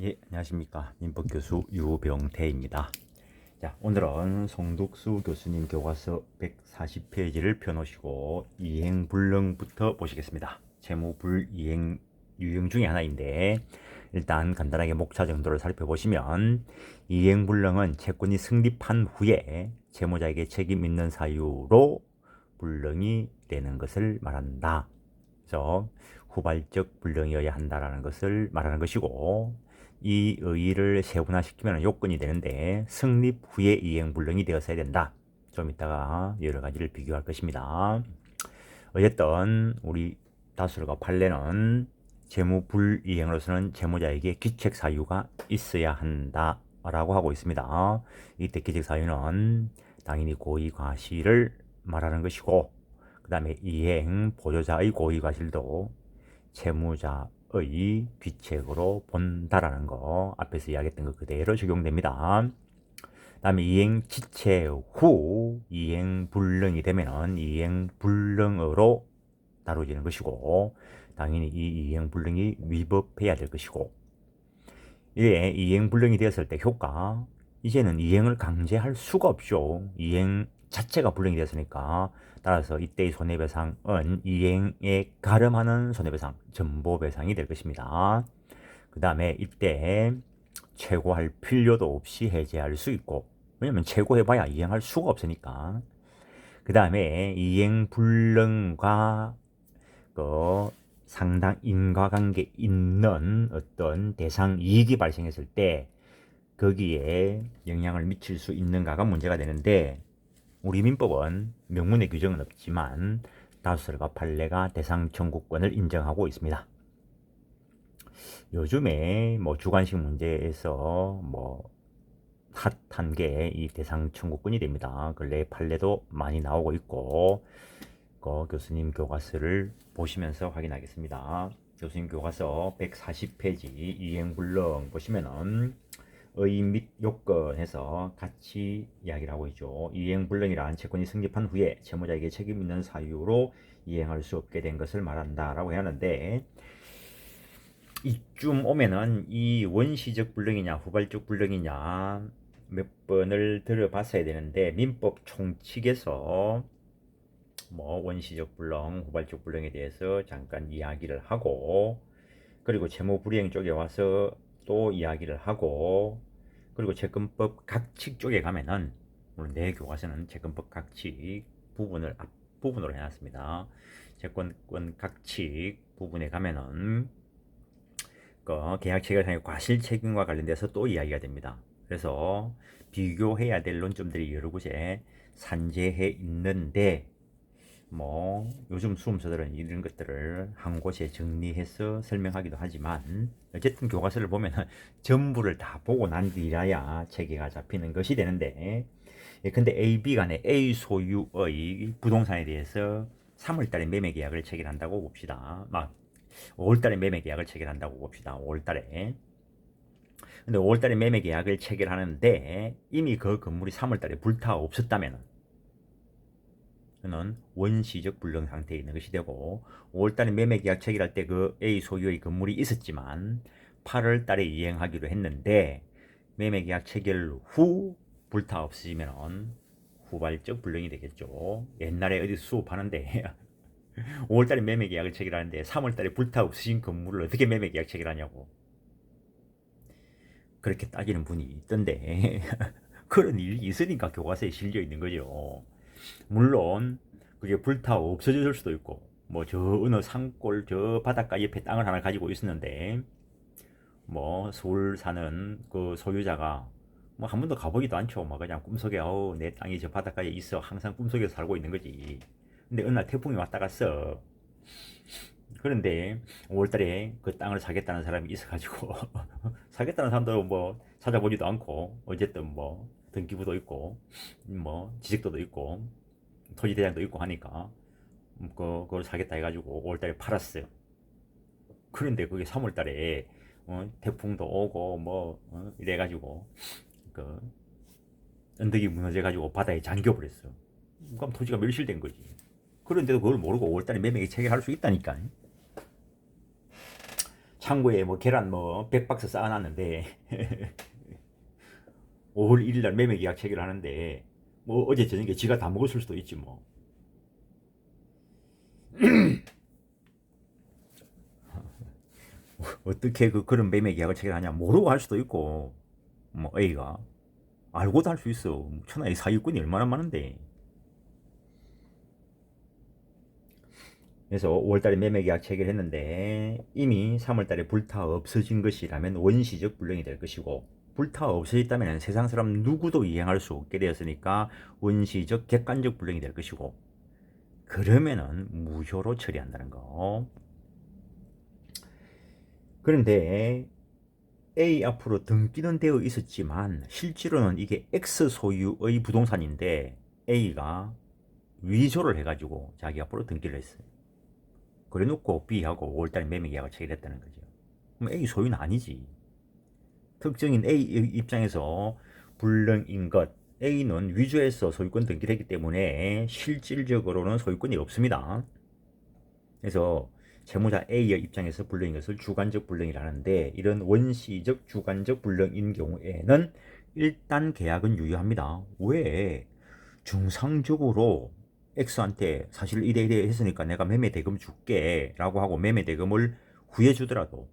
예, 안녕하십니까. 민법교수 유병태입니다. 자, 오늘은 송덕수 교수님 교과서 140페이지를 펴놓으시고 이행불능부터 보시겠습니다. 재무불이행 유형 중에 하나인데 일단 간단하게 목차 정도를 살펴보시면 이행불능은 채권이 성립한 후에 채무자에게 책임 있는 사유로 불능이 되는 것을 말한다. 그래서 후발적 불능이어야 한다라는 것을 말하는 것이고 이 의의를 세분화시키면 요건이 되는데 성립 후에 이행 불능이 되었어야 된다. 좀 이따가 여러 가지를 비교할 것입니다. 어쨌든 우리 다수가 판례는 재무 불이행으로서는 채무자에게 기책 사유가 있어야 한다라고 하고 있습니다. 이때 기책 사유는 당연히 고의 과실을 말하는 것이고 그 다음에 이행 보조자의 고의 과실도 채무자 의 귀책으로 본다라는 거 앞에서 이야기했던 거 그대로 적용됩니다. 다음에 이행 지체 후 이행 불능이 되면은 이행 불능으로 다루어지는 것이고 당연히 이 이행 불능이 위법해야 될 것이고 이에 이행 불능이 되었을 때 효과 이제는 이행을 강제할 수가 없죠. 이행 자체가 불능이 되었으니까 따라서 이때의 손해배상은 이행에 가름하는 손해배상, 전보배상이 될 것입니다. 그 다음에 이때 최고할 필요도 없이 해제할 수 있고 왜냐면 최고해봐야 이행할 수가 없으니까 그 다음에 이행 불능과 그 상당 인과관계 있는 어떤 대상 이익이 발생했을 때 거기에 영향을 미칠 수 있는가가 문제가 되는데 우리 민법은 명문의 규정은 없지만 다수설과 판례가 대상 청구권을 인정하고 있습니다. 요즘에 뭐 주관식 문제에서 뭐 핫한 게 이 대상 청구권이 됩니다. 근래 판례도 많이 나오고 있고 그 교수님 교과서를 보시면서 확인하겠습니다. 교수님 교과서 140페이지 이행불능 보시면은 의 및 요건에서 같이 이야기를 하고 있죠. 이행불능이란 채권이 성립한 후에 채무자에게 책임 있는 사유로 이행할 수 없게 된 것을 말한다라고 하는데 이쯤 오면은 이 원시적 불능이냐 후발적 불능이냐 몇 번을 들어봤어야 되는데 민법 총칙에서 뭐 원시적 불능, 후발적 불능에 대해서 잠깐 이야기를 하고 그리고 채무 불이행 쪽에 와서 또 이야기를 하고 그리고 채권법 각칙 쪽에 가면은 물론 내 교과서는 채권법 각칙 부분을 앞 부분으로 해놨습니다. 채권권 각칙 부분에 가면은 그 계약 체결상의 과실 책임과 관련돼서 또 이야기가 됩니다. 그래서 비교해야 될 논점들이 여러 곳에 산재해 있는데 뭐 요즘 수험서들은 이런 것들을 한 곳에 정리해서 설명하기도 하지만 어쨌든 교과서를 보면 전부를 다 보고 난 뒤라야 체계가 잡히는 것이 되는데 예, 근데 A, B 간에 A 소유의 부동산에 대해서 3월달에 매매 계약을 체결한다고 봅시다. 막 5월달에 매매 계약을 체결한다고 봅시다. 5월달에 근데 5월달에 매매 계약을 체결하는데 이미 그 건물이 3월달에 불타 없었다면은 는 원시적 불능 상태에 있는 것이 되고 5월달에 매매 계약 체결할 때 그 A 소유의 건물이 있었지만 8월달에 이행하기로 했는데 매매 계약 체결 후 불타 없으면 후발적 불능이 되겠죠. 옛날에 어디 수업하는데 5월달에 매매 계약을 체결하는데 3월달에 불타 없으신 건물을 어떻게 매매 계약 체결하냐고 그렇게 따지는 분이 있던데 그런 일이 있으니까 교과서에 실려 있는 거죠. 물론 그게 불타 없어질 수도 있고 뭐 저 어느 산골 저 바닷가 옆에 땅을 하나 가지고 있었는데 뭐 서울 사는 그 소유자가 뭐 한 번도 가보기도 않죠. 뭐 그냥 꿈속에 어우 내 땅이 저 바닷가에 있어 항상 꿈속에서 살고 있는 거지. 근데 어느 날 태풍이 왔다 갔어. 그런데 5월달에 그 땅을 사겠다는 사람이 있어가지고 사겠다는 사람도 뭐 찾아보지도 않고 어쨌든 뭐 등기부도 있고 뭐 지적도도 있고 토지 대장도 있고 하니까 그 그걸 사겠다 해가지고 5월달에 팔았어요. 그런데 그게 3월달에 어, 태풍도 오고 뭐 어, 이래가지고 그 언덕이 무너져가지고 바다에 잠겨버렸어. 그럼 토지가 멸실된 거지. 그런데도 그걸 모르고 5월달에 매매에 체결할 수 있다니까. 참 창고에 뭐 계란 뭐 100박스 쌓아놨는데 5월 1일 날 매매 계약 체결을 하는데 뭐 어제 저녁에 지가 다 먹었을 수도 있지 뭐. 어떻게 그 그런 매매 계약을 체결하냐 모르고 할 수도 있고 뭐 A가. 알고도 할 수 있어. 천하의 사기꾼이 얼마나 많은데. 그래서 5월달에 매매 계약 체결했는데 이미 3월달에 불타 없어진 것이라면 원시적 불능이 될 것이고 불타 없어졌다면 세상 사람 누구도 이행할 수 없게 되었으니까 원시적 객관적 불능이 될 것이고 그러면은 무효로 처리한다는 거. 그런데 A 앞으로 등기는 되어 있었지만 실제로는 이게 X 소유의 부동산인데 A가 위조를 해가지고 자기 앞으로 등기를 했어요. 그래 놓고 B하고 5월달에 매매 계약을 체결했다는 거죠. 그럼 A 소유는 아니지. 특정인 A 입장에서 불능인 것 A는 위조해서 소유권 등기를 했기 때문에 실질적으로는 소유권이 없습니다. 그래서 채무자 A의 입장에서 불능인 것을 주관적 불능이라는데 이런 원시적 주관적 불능인 경우에는 일단 계약은 유효합니다. 왜? 중상적으로 X한테 사실 이래 이래 했으니까 내가 매매 대금 줄게 라고 하고 매매 대금을 후에 주더라도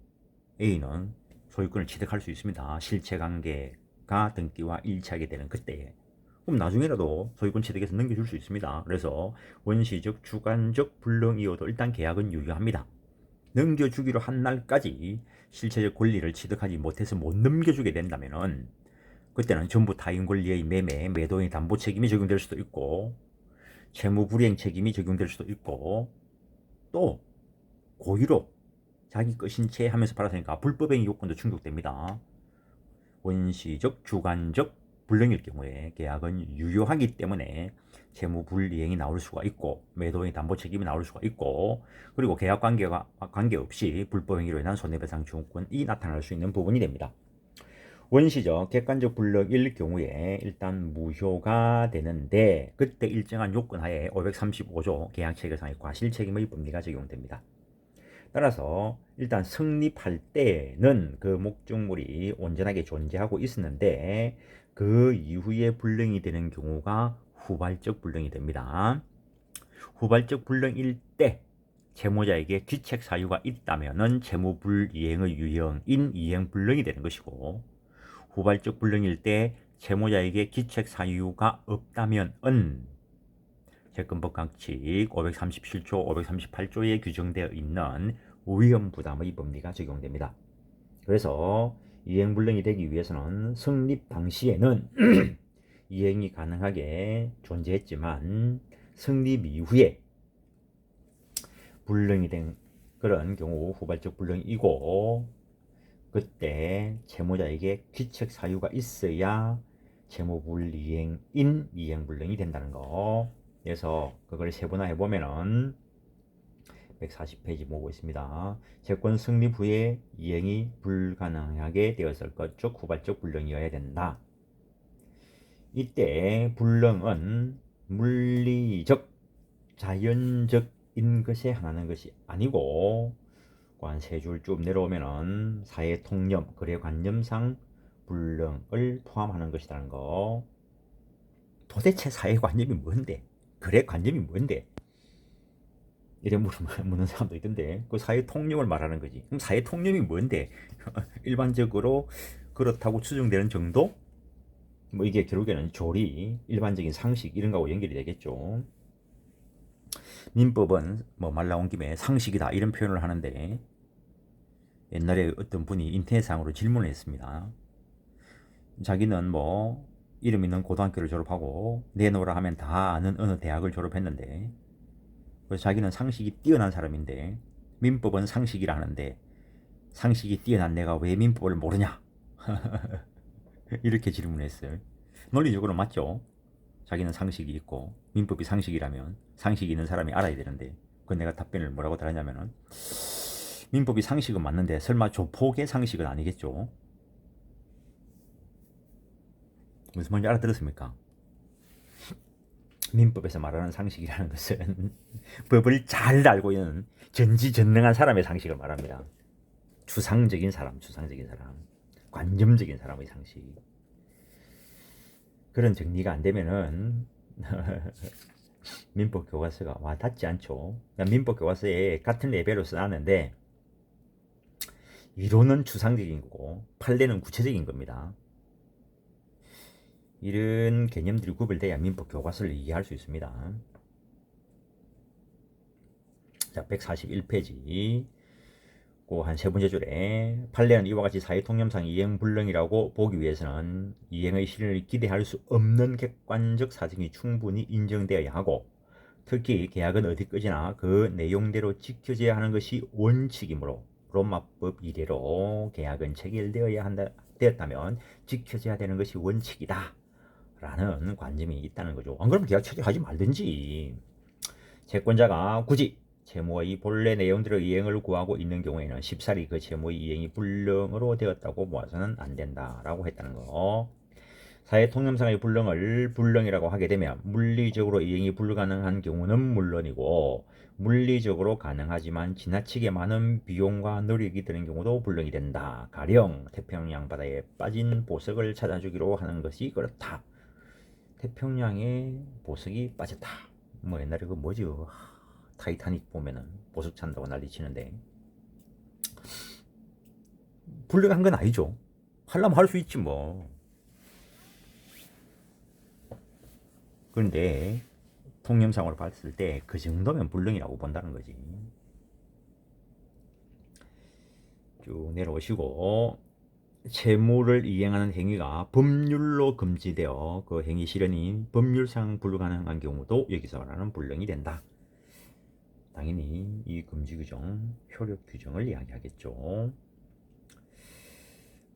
A는 소유권을 취득할 수 있습니다. 실체 관계가 등기와 일치하게 되는 그때에. 그럼 나중에라도 소유권 취득해서 넘겨줄 수 있습니다. 그래서 원시적 주관적 불능이어도 일단 계약은 유효합니다. 넘겨주기로 한 날까지 실체적 권리를 취득하지 못해서 못 넘겨주게 된다면은 그때는 전부 타인 권리의 매매, 매도인 담보 책임이 적용될 수도 있고 채무 불이행 책임이 적용될 수도 있고 또 고의로 자기 것인 채 하면서 팔았으니까 불법행위 요건도 충족됩니다. 원시적 주관적 불능일 경우에 계약은 유효하기 때문에 채무 불이행이 나올 수가 있고 매도인 담보 책임이 나올 수가 있고 그리고 계약 관계가 관계없이 불법 행위로 인한 손해배상 청구권이 나타날 수 있는 부분이 됩니다. 원시적 객관적 불능일 경우에 일단 무효가 되는데 그때 일정한 요건 하에 535조 계약체결상의 과실 책임의 법리가 적용됩니다. 따라서 일단 성립할 때는 그 목적물이 온전하게 존재하고 있었는데 그 이후에 불능이 되는 경우가 후발적 불능이 됩니다. 후발적 불능일 때 채무자에게 귀책 사유가 있다면은 채무 불이행의 유형인 이행 불능이 되는 것이고 후발적 불능일 때 채무자에게 귀책 사유가 없다면은 채권법 강칙 537조, 538조에 규정되어 있는 위험 부담의 법리가 적용됩니다. 그래서 이행 불능이 되기 위해서는 성립 당시에는 이행이 가능하게 존재했지만 성립 이후에 불능이 된 그런 경우 후발적 불능이고 그때 채무자에게 귀책 사유가 있어야 채무불이행인 이행불능이 된다는 거. 그래서 그걸 세분화해 보면은 140페이지 보고 있습니다. 채권 승립 후에 이행이 불가능하게 되었을 것적 후발적 불능이어야 된다. 이때 불능은 물리적, 자연적인 것에 하나는 것이 아니고 한세 줄 쭉 내려오면은 사회 통념, 거래 관념상 불능을 포함하는 것이라는 거. 도대체 사회 관념이 뭔데? 거래 관념이 뭔데? 이래 묻는 사람도 있던데 그 사회 통념을 말하는 거지. 그럼 사회 통념이 뭔데? 일반적으로 그렇다고 추정되는 정도? 뭐 이게 결국에는 조리, 일반적인 상식 이런 거하고 연결이 되겠죠. 민법은 뭐 말 나온 김에 상식이다 이런 표현을 하는데 옛날에 어떤 분이 인터넷상으로 질문을 했습니다. 자기는 뭐 이름 있는 고등학교를 졸업하고 내놓으라 하면 다 아는 어느 대학을 졸업했는데 그래서 자기는 상식이 뛰어난 사람인데 민법은 상식이라 하는데 상식이 뛰어난 내가 왜 민법을 모르냐? 이렇게 질문했어요. 논리적으로 맞죠? 자기는 상식이 있고 민법이 상식이라면 상식이 있는 사람이 알아야 되는데 그 내가 답변을 뭐라고 달았냐면은 민법이 상식은 맞는데 설마 조폭의 상식은 아니겠죠? 무슨 말인지 알아들었습니까? 민법에서 말하는 상식이라는 것은 법을 잘 알고 있는 전지전능한 사람의 상식을 말합니다. 추상적인 사람, 추상적인 사람, 관념적인 사람의 상식. 그런 정리가 안 되면은 민법 교과서가 와 닿지 않죠. 그러니까 민법 교과서에 같은 레벨로 써놨는데 이론은 추상적인 거고 판례는 구체적인 겁니다. 이런 개념들이 구별돼야 민법 교과서를 이해할 수 있습니다. 자, 141페이지. 한세 번째 줄에 판례는 이와 같이 사회 통념상 이행 불능이라고 보기 위해서는 이행의 실현을 기대할 수 없는 객관적 사정이 충분히 인정되어야 하고 특히 계약은 어디까지나 그 내용대로 지켜져야 하는 것이 원칙이므로 로마법 이래로 계약은 체결되어야 한다 되었다면 지켜져야 되는 것이 원칙이다 라는 관점이 있다는 거죠 안 그러면 계약 체결하지 말든지 채권자가 굳이 채무의 본래 내용들의 이행을 구하고 있는 경우에는 쉽사리 그 채무의 이행이 불능으로 되었다고 모아서는 안 된다라고 했다는 거. 사회 통념상의 불능을 불능이라고 하게 되면 물리적으로 이행이 불가능한 경우는 물론이고 물리적으로 가능하지만 지나치게 많은 비용과 노력이 드는 경우도 불능이 된다. 가령 태평양 바다에 빠진 보석을 찾아주기로 하는 것이 그렇다. 태평양에 보석이 빠졌다. 뭐 옛날에 그 뭐지? 타이타닉 보면은 보석 찬다고 난리 치는데 불량한 건 아니죠. 하려면 할 수 있지 뭐. 그런데 통념상으로 봤을 때 그 정도면 불능이라고 본다는 거지. 쭉 내려오시고 채무를 이행하는 행위가 법률로 금지되어 그 행위 실현이 법률상 불가능한 경우도 여기서 말하는 불능이 된다. 당연히 이 금지 규정, 효력 규정을 이야기하겠죠.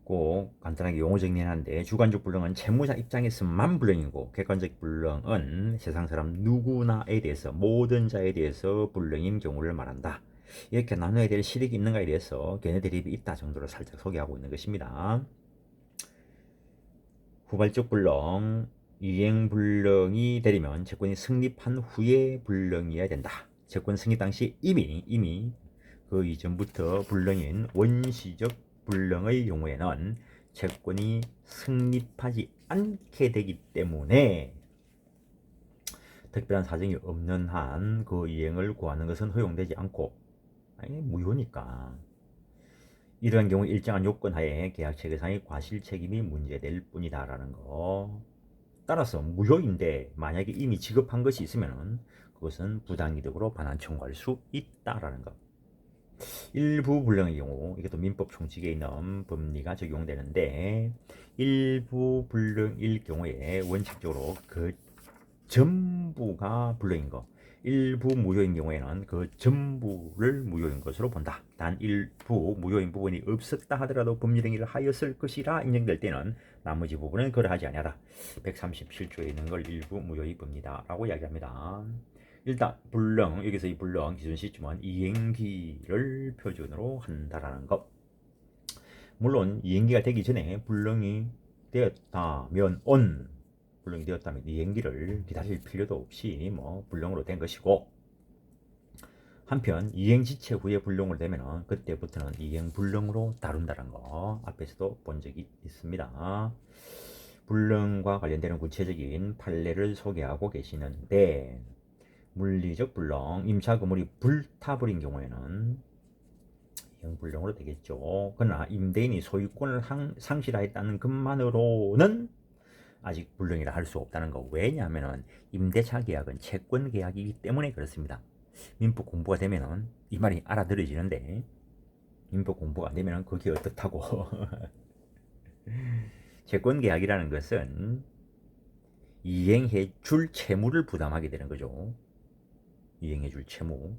꼭 간단하게 용어 정리하는데 주관적 불능은 채무자 입장에서만 불능이고 객관적 불능은 세상 사람 누구나에 대해서 모든 자에 대해서 불능인 경우를 말한다. 이렇게 나눠야 될 실익이 있는가에 대해서 견해 대립이 있다 정도로 살짝 소개하고 있는 것입니다. 후발적 불능, 이행 불능이 되려면 채권이 승립한 후에 불능이어야 된다. 채권 승인 당시 이미 이미 그 이전부터 불능인 원시적 불능의 경우에는 채권이 승립하지 않게 되기 때문에 특별한 사정이 없는 한 그 이행을 구하는 것은 허용되지 않고 무효니까 이러한 경우 일정한 요건 하에 계약 체계상의 과실 책임이 문제될 뿐이다 라는 거. 따라서 무효인데 만약에 이미 지급한 것이 있으면은 그것은 부당이득으로 반환 청구할 수 있다라는 것. 일부 불능의 경우 이게 또 민법 총칙에 있는 법리가 적용되는데 일부 불능일 경우에 원칙적으로 그 전부가 불능인 것 일부 무효인 경우에는 그 전부를 무효인 것으로 본다. 단 일부 무효인 부분이 없었다 하더라도 법률 행위를 하였을 것이라 인정될 때는 나머지 부분은 그러하지 아니하다. 137조에 있는 걸 일부 무효의 법니다. 라고 이야기합니다. 일단 불능 여기서 이 불능 기존 시점은 이행기를 표준으로 한다라는 것. 물론 이행기가 되기 전에 불능이 되었다면 온 불능이 되었다면 이행기를 기다릴 필요도 없이 뭐 불능으로 된 것이고 한편 이행 지체 후에 불능으로 되면 그때부터는 이행 불능으로 다룬다는 거 앞에서도 본 적이 있습니다. 불능과 관련되는 구체적인 판례를 소개하고 계시는데 물리적 불능, 임차 건물이 불타버린 경우에는 형불령으로 되겠죠. 그러나 임대인이 소유권을 상실하였다는 것만으로는 아직 불능이라 할 수 없다는 거. 왜냐하면 임대차 계약은 채권 계약이기 때문에 그렇습니다. 민법 공부가 되면은 이 말이 알아들어지는데 민법 공부가 안 되면은 그게 어떻다고. 채권 계약이라는 것은 이행해 줄 채무를 부담하게 되는 거죠. 이행해 줄 채무.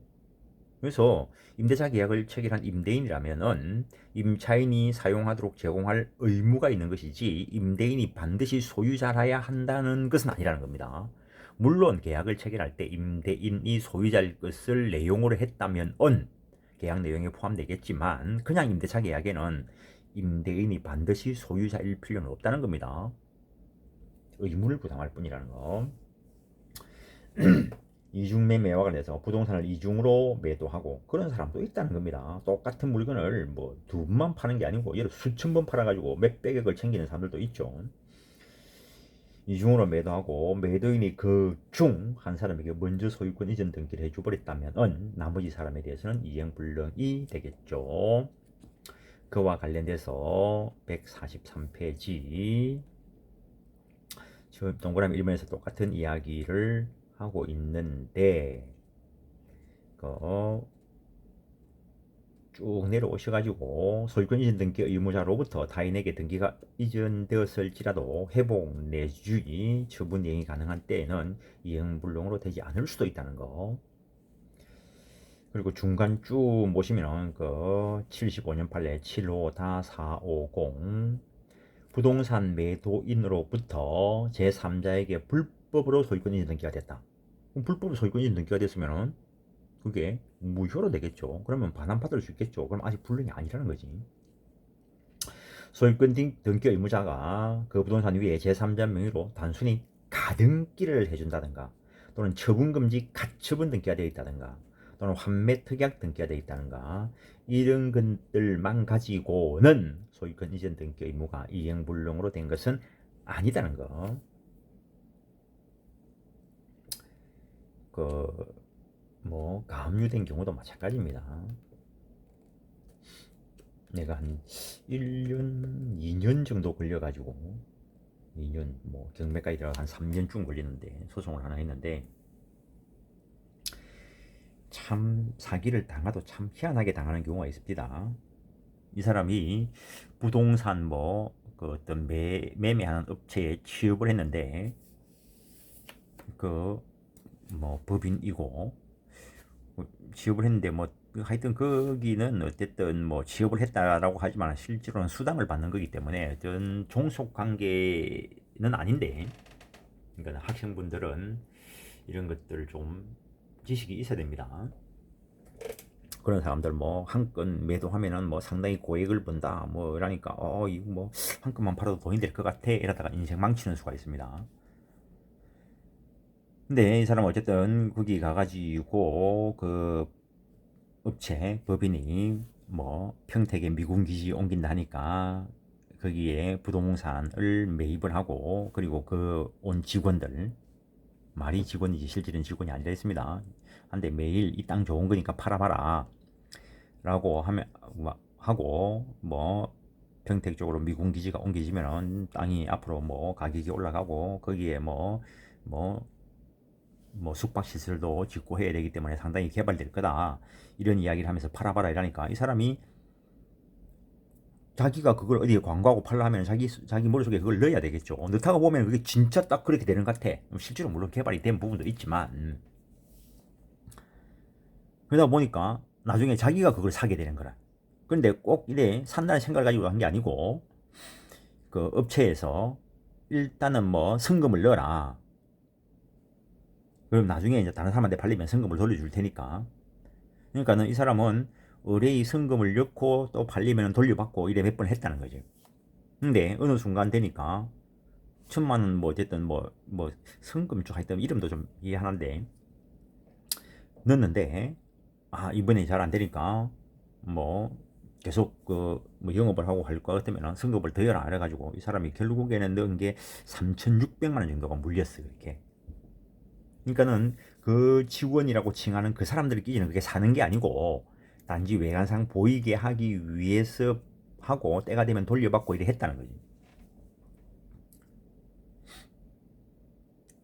그래서 임대차 계약을 체결한 임대인이라면은 임차인이 사용하도록 제공할 의무가 있는 것이지 임대인이 반드시 소유자라야 한다는 것은 아니라는 겁니다. 물론 계약을 체결할 때 임대인이 소유자일 것을 내용으로 했다면 은 계약 내용에 포함되겠지만 그냥 임대차 계약에는 임대인이 반드시 소유자일 필요는 없다는 겁니다. 의무를 부담할 뿐이라는 거. 이중 매매와 관련해서 부동산을 이중으로 매도하고 그런 사람도 있다는 겁니다. 똑같은 물건을 뭐 두 번만 파는 게 아니고 예를 수천 번 팔아가지고 몇백억을 챙기는 사람들도 있죠. 이중으로 매도하고 매도인이 그 중 한 사람에게 먼저 소유권 이전 등기를 해줘버렸다면 나머지 사람에 대해서는 이행불능이 되겠죠. 그와 관련돼서 143페이지 지금 동그라미 1번에서 똑같은 이야기를 하고 있는데 그쭉 내려오셔가지고 소유권 이전 등기 의무자로부터 타인에게 등기가 이전되었을지라도 회복 내주의 처분 이행이 가능한 때에는 이행불능으로 되지 않을 수도 있다는 거. 그리고 중간 쭉 보시면은 그 75년 판례 75-450 부동산 매도인으로부터 제3자에게 불법 으로 소유권 이전 등기가 됐다. 그럼 불법으로 소유권 이전 등기가 됐으면은 그게 무효로 되겠죠. 그러면 반환받을 수 있겠죠. 그럼 아직 불능이 아니라는 거지. 소유권 등- 등기 의무자가 그 부동산 위에 제3자 명의로 단순히 가등기를 해준다든가 또는 처분금지 가처분 등기가 되어 있다든가 또는 환매 특약 등기가 되어 있다든가 이런 것들만 가지고는 소유권 이전 등기 의무가 이행불능으로 된 것은 아니다는 거. 그 뭐 가압류된 경우도 마찬가지입니다. 내가 한 1년, 2년 정도 걸려가지고 2년 뭐 경매까지 들어가 한 3년쯤 걸리는데 소송을 하나 했는데 참 사기를 당하도 참 희한하게 당하는 경우가 있습니다. 이 사람이 부동산 뭐 그 어떤 매, 매매하는 업체에 취업을 했는데 그 뭐 법인이고 뭐 취업을 했는데 뭐 하여튼 거기는 어쨌든 뭐 취업을 했다라고 하지만 실제로는 수당을 받는 거기 때문에 어떤 종속 관계는 아닌데 그러니까 학생분들은 이런 것들 좀 지식이 있어야 됩니다. 그런 사람들 뭐 한 건 매도하면은 뭐 상당히 고액을 번다 뭐 이러니까 어 이거 뭐 한 건만 팔아도 돈이 될 것 같아 이러다가 인생 망치는 수가 있습니다. 근데 이 사람 어쨌든 거기 가가지고 그 업체 법인이 뭐 평택에 미군 기지 옮긴다 하니까 거기에 부동산을 매입을 하고 그리고 그 온 직원들 말이 직원이지 실질은 직원이 아니라 했습니다. 한데 매일 이 땅 좋은 거니까 팔아봐라 라고 하면 뭐 하고 뭐 평택 쪽으로 미군 기지가 옮겨지면은 땅이 앞으로 뭐 가격이 올라가고 거기에 뭐뭐 뭐 숙박 시설도 짓고 해야 되기 때문에 상당히 개발될 거다 이런 이야기를 하면서 팔아봐라 이러니까 이 사람이 자기가 그걸 어디에 광고하고 팔라 하면 자기 자기 머릿속에 그걸 넣어야 되겠죠. 넣다가 보면 그게 진짜 딱 그렇게 되는 것 같아. 실제로 물론 개발이 된 부분도 있지만 음. 그러다 보니까 나중에 자기가 그걸 사게 되는 거라. 그런데 꼭 이래 산다는 생각을 가지고 한 게 아니고 그 업체에서 일단은 뭐 성금을 넣어라. 그럼 나중에 이제 다른 사람한테 팔리면 성금을 돌려줄 테니까. 그러니까는 이 사람은 의뢰의 성금을 넣고 또 팔리면 돌려받고 이래 몇 번 했다는 거죠. 근데 어느 순간 되니까 천만 원 뭐 어쨌든 뭐 뭐 성금 쪽 하여튼 이름도 좀 이해하는데 넣었는데 아 이번에 잘 안 되니까 뭐 계속 그 뭐 영업을 하고 할것 같으면 성금을 더 해라 그래가지고 이 사람이 결국에는 넣은 게 3,600만 원 정도가 물렸어요 이렇게. 그러니까는 그 직원이라고 칭하는 그 사람들끼리는 그게 사는 게 아니고 단지 외관상 보이게 하기 위해서 하고 때가 되면 돌려받고 이래 했다는 거지.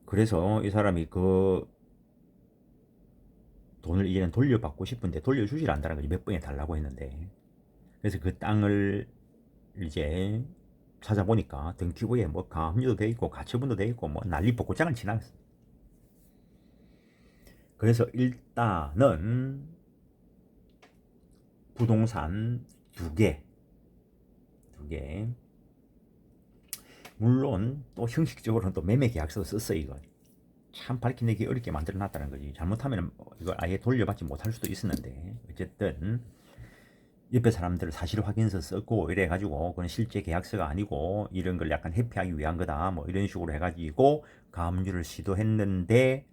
그래서 이 사람이 그 돈을 이제는 돌려받고 싶은데 돌려주질 않다는 거지. 몇 번에 달라고 했는데. 그래서 그 땅을 이제 찾아보니까 등기부에 뭐 가압류도 돼 있고 가처분도 돼 있고 뭐 난리 복고장을 지나갔어. 그래서 일단은 부동산 두 개, 두 개. 물론 또 형식적으로는 또 매매 계약서도 썼어 이거. 참 밝히내기 어렵게 만들어 놨다는 거지. 잘못하면 이걸 아예 돌려받지 못할 수도 있었는데 어쨌든 옆에 사람들 사실 확인서 썼고 이래 가지고 그건 실제 계약서가 아니고 이런 걸 약간 회피하기 위한 거다 뭐 이런 식으로 해가지고 가압류를 시도했는데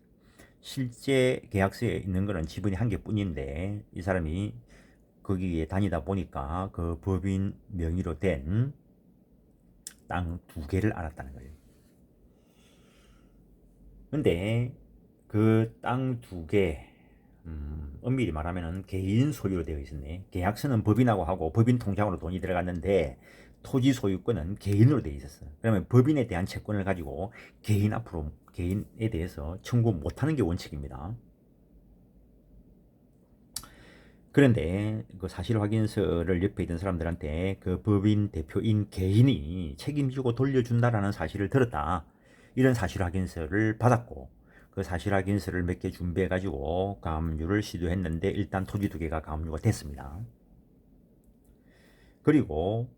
실제 계약서에 있는 거는 지분이 한 개뿐인데 이 사람이 거기에 다니다 보니까 그 법인 명의로 된 땅 두 개를 알았다는 거예요. 근데 그 땅 두 개, 음, 엄밀히 말하면 개인 소유로 되어 있었네. 계약서는 법인하고 하고 법인 통장으로 돈이 들어갔는데 토지 소유권은 개인으로 되어 있었어. 그러면 법인에 대한 채권을 가지고 개인 앞으로 개인에 대해서 청구 못하는 게 원칙입니다. 그런데 그 사실 확인서를 옆에 있던 사람들한테 그 법인 대표인 개인이 책임지고 돌려준다라는 사실을 들었다. 이런 사실 확인서를 받았고 그 사실 확인서를 몇 개 준비해 가지고 가압류를 시도했는데 일단 토지 두 개가 가압류가 됐습니다. 그리고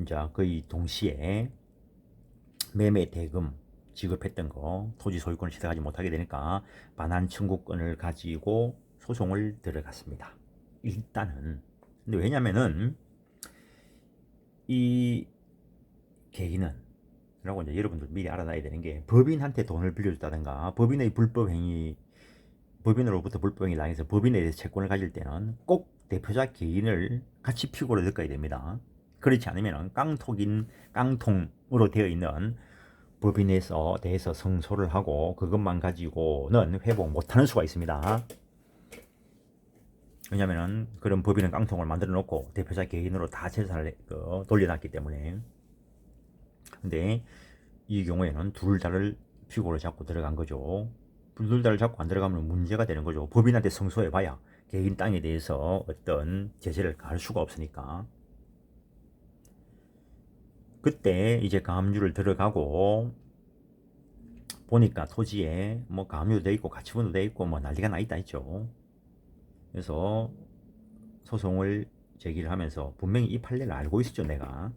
이제 거의 동시에 매매 대금 지급했던 거 토지 소유권을 취득하지 못하게 되니까 반환 청구권을 가지고 소송을 들어갔습니다. 일단은 근데 왜냐면은 이 개인은 라고 이제 여러분들 미리 알아놔야 되는 게 법인한테 돈을 빌려줬다든가 법인의 불법 행위 법인으로부터 불법 행위를 당해서 법인에 대해서 채권을 가질 때는 꼭 대표자 개인을 같이 피고로 넣어야 됩니다. 그렇지 않으면 깡통인 깡통으로 되어 있는 법인에서 대해서 성소를 하고 그것만 가지고는 회복 못하는 수가 있습니다. 왜냐면은 그런 법인은 깡통을 만들어 놓고 대표자 개인으로 다 재산을 그 돌려놨기 때문에 근데 이 경우에는 둘 다를 피고로 잡고 들어간 거죠. 둘 다를 잡고 안 들어가면 문제가 되는 거죠. 법인한테 성소해봐야 개인 땅에 대해서 어떤 제재를 가할 수가 없으니까. 그때 이제 가압류를 들어가고 보니까 토지에 뭐 가압류도 돼 있고 가치분도 돼 있고 뭐 난리가 나 있다 했죠. 그래서 소송을 제기를 하면서 분명히 이 판례를 알고 있었죠 내가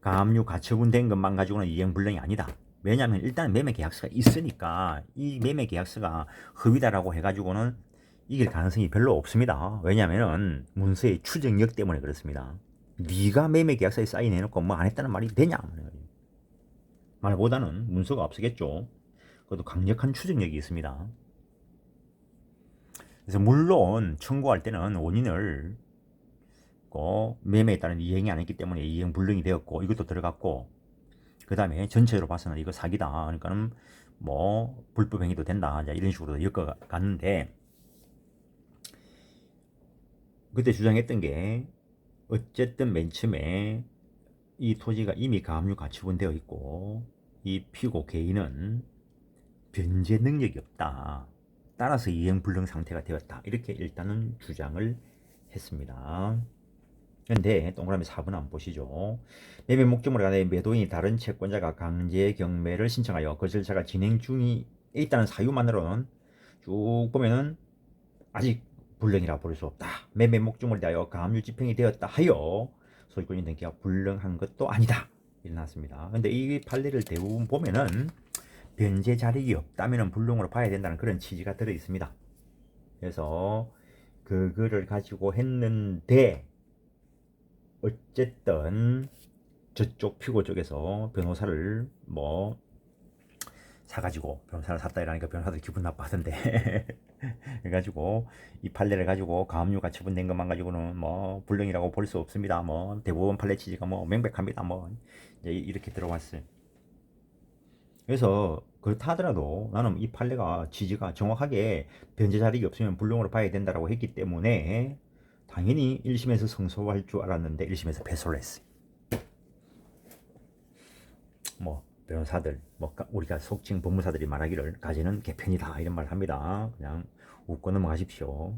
가압류 가처분 된 것만 가지고는 이행불능이 아니다. 왜냐하면 일단 매매 계약서가 있으니까 이 매매 계약서가 허위다라고 해가지고는 이길 가능성이 별로 없습니다. 왜냐하면 문서의 추정력 때문에 그렇습니다. 네가 매매 계약서에 사인해놓고 뭐 안 했다는 말이 되냐? 말보다는 문서가 없겠죠. 그것도 강력한 추정력이 있습니다. 그래서 물론 청구할 때는 원인을 그 매매에 따른 이행이 아니기 때문에 이행 불능이 되었고 이것도 들어갔고 그 다음에 전체로 봐서는 이거 사기다. 그러니까는 뭐 불법 행위도 된다. 이런 식으로 엮어갔는데 그때 주장했던 게 어쨌든 맨 처음에 이 토지가 이미 가압류 가치분되어 있고 이 피고 개인은 변제 능력이 없다. 따라서 이행불능 상태가 되었다. 이렇게 일단은 주장을 했습니다. 그런데 동그라미 4번 한번 보시죠. 매매 목적물에 관해 매도인이 다른 채권자가 강제 경매를 신청하여 그 절차가 진행 중에 있다는 사유만으로는 쭉 보면은 아직 불능이라 볼수 없다. 매매 목적물에 대하여 가압류 집행이 되었다 하여 소유권 있는 기가 불능한 것도 아니다. 일어났습니다. 근데 이 판례를 대부분 보면은 변제 자력이 없다면 불능으로 봐야 된다는 그런 취지가 들어 있습니다. 그래서 그거를 가지고 했는데 어쨌든 저쪽 피고 쪽에서 변호사를 뭐 사가지고 변호사를 샀다 이러니까 변호사들 기분 나빠하던데 그래가지고 이 판례를 가지고 가압류가 처분된 것만 가지고는 뭐 불능이라고 볼 수 없습니다. 뭐 대부분 판례 취지가 뭐 명백합니다. 뭐 이렇게 들어왔어요. 그래서 그렇다 하더라도 나는 이 판례가 취지가 정확하게 변제 자력이 없으면 불능으로 봐야 된다라고 했기 때문에 당연히 1심에서 성소할 줄 알았는데 1심에서 패소를 했어요. 뭐 변호사들, 뭐 우리가 속칭 법무사들이 말하기를 가지는 개편이다 이런 말 합니다. 그냥 웃고 넘어가십시오.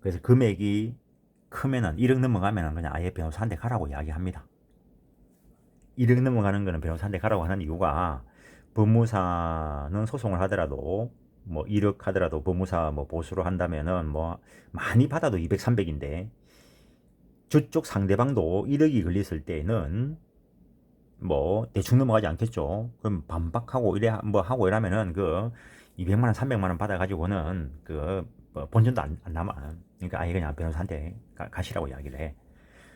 그래서 금액이 크면은 1억 넘어가면은 그냥 아예 변호사한테 가라고 이야기합니다. 1억 넘어가는 거는 변호사한테 가라고 하는 이유가 법무사는 소송을 하더라도 뭐 1억 하더라도 법무사 뭐 보수로 한다면은 뭐 많이 받아도 200, 300인데 저쪽 상대방도 1억이 걸렸을 때는 뭐 대충 넘어가지 않겠죠. 그럼 반박하고 이래 뭐 하고 이러면은 그 200만 원, 300만 원 받아 가지고는 그뭐 본전도 안, 안 남아. 그러니까 아예 그냥 변호사한테 가, 시라고 이야기를 해.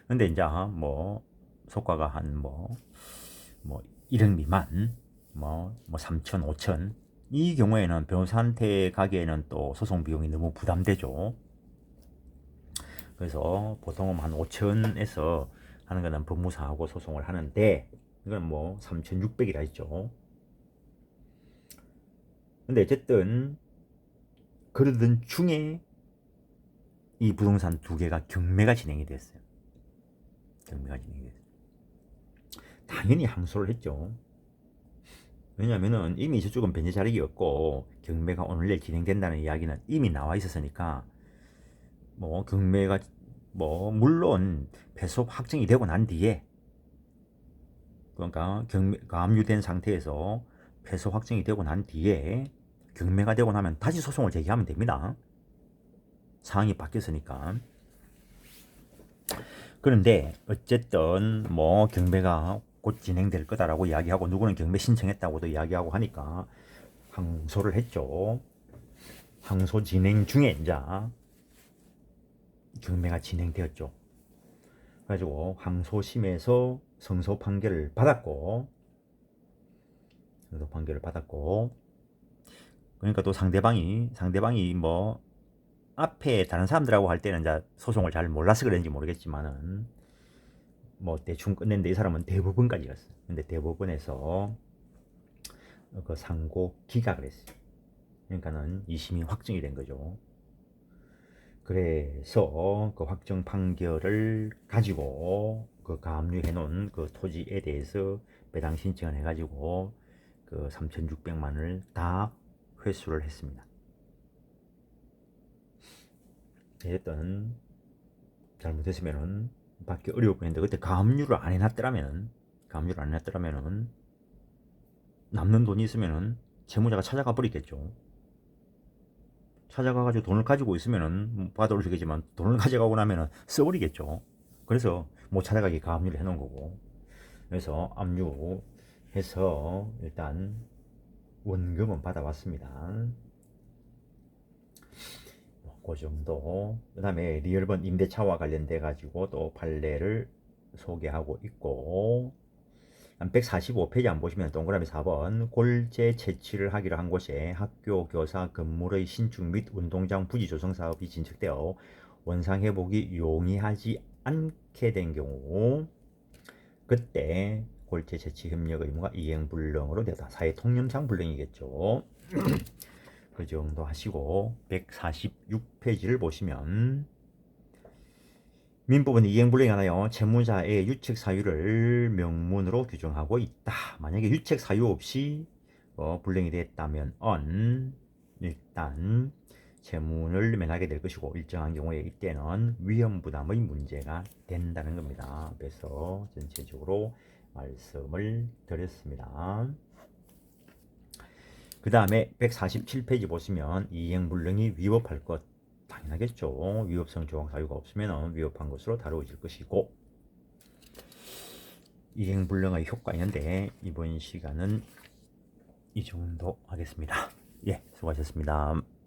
근데 이제 뭐 속가가 한 뭐뭐 1억 미만 뭐뭐 3천, 5천 이 경우에는 변호사한테 가기에는 또 소송 비용이 너무 부담되죠. 그래서 보통은 한 5천에서 하는 거는 법무사하고 소송을 하는데 이건 뭐 3,600이라 했죠. 근데 어쨌든 그러던 중에 이 부동산 두 개가 경매가 진행이 됐어요. 경매가 진행이 됐어요. 당연히 항소를 했죠. 왜냐면은 이미 저쪽은 변제 자력이었고 경매가 오늘 내일 진행된다는 이야기는 이미 나와 있었으니까 뭐 경매가 뭐 물론 배속 확정이 되고 난 뒤에 그러니까 경매 가압류된 상태에서 패소 확정이 되고 난 뒤에 경매가 되고 나면 다시 소송을 제기하면 됩니다. 상황이 바뀌었으니까. 그런데 어쨌든 뭐 경매가 곧 진행될 거다라고 이야기하고 누구는 경매 신청했다고도 이야기하고 하니까 항소를 했죠. 항소 진행 중에 이제 경매가 진행되었죠. 그래가지고 항소심에서 성소 판결을 받았고 성소 판결을 받았고 그러니까 또 상대방이 상대방이 뭐 앞에 다른 사람들하고 할 때는 이제 소송을 잘 몰라서 그런지 모르겠지만은 뭐 대충 끝냈는데 이 사람은 대법원까지 갔어. 근데 대법원에서 그 상고 기각을 했어요. 그러니까는 이심이 확정이 된 거죠. 그래서 그 확정 판결을 가지고 그 가압류해 놓은 그 토지에 대해서 배당 신청을 해 가지고 그 3,600만을 다 회수를 했습니다. 어쨌든 잘못했으면은 받기 어려웠고 했는데 그때 가압류를 안 해놨더라면은 가압류를 안 해놨더라면은 남는 돈이 있으면은 채무자가 찾아가 버리겠죠. 찾아가가지고 돈을 가지고 있으면은 받아올 수 있겠지만 돈을 가져가고 나면은 써버리겠죠. 그래서 못 찾아가게 가압류를 해놓은 거고. 그래서 압류해서 일단 원금은 받아왔습니다. 그 정도. 그 다음에 리얼번 임대차와 관련돼 가지고 또 판례를 소개하고 있고 145페이지 안 보시면 동그라미 4번 골재 채취를 하기로 한 곳에 학교 교사 건물의 신축 및 운동장 부지 조성 사업이 진척되어 원상 회복이 용이하지 않게 된 경우 그때 골재 채취 협력 의무가 이행 불능으로 되다. 사회 통념상 불능이겠죠. 그 정도 하시고 146페이지를 보시면 민법은 이행불능하나요 채무자의 유책 사유를 명문으로 규정하고 있다. 만약에 유책 사유 없이 어, 불능이 됐다면 언 일단 채무를 면하게 될 것이고 일정한 경우에 이때는 위험 부담의 문제가 된다는 겁니다. 그래서 전체적으로 말씀을 드렸습니다. 그 다음에 147페이지 보시면 이행불능이 위법할 것 당연하겠죠. 위법성 조항 사유가 없으면 위법한 것으로 다루어질 것이고 이행불능의 효과 있는데 이번 시간은 이 정도 하겠습니다. 예, 수고하셨습니다.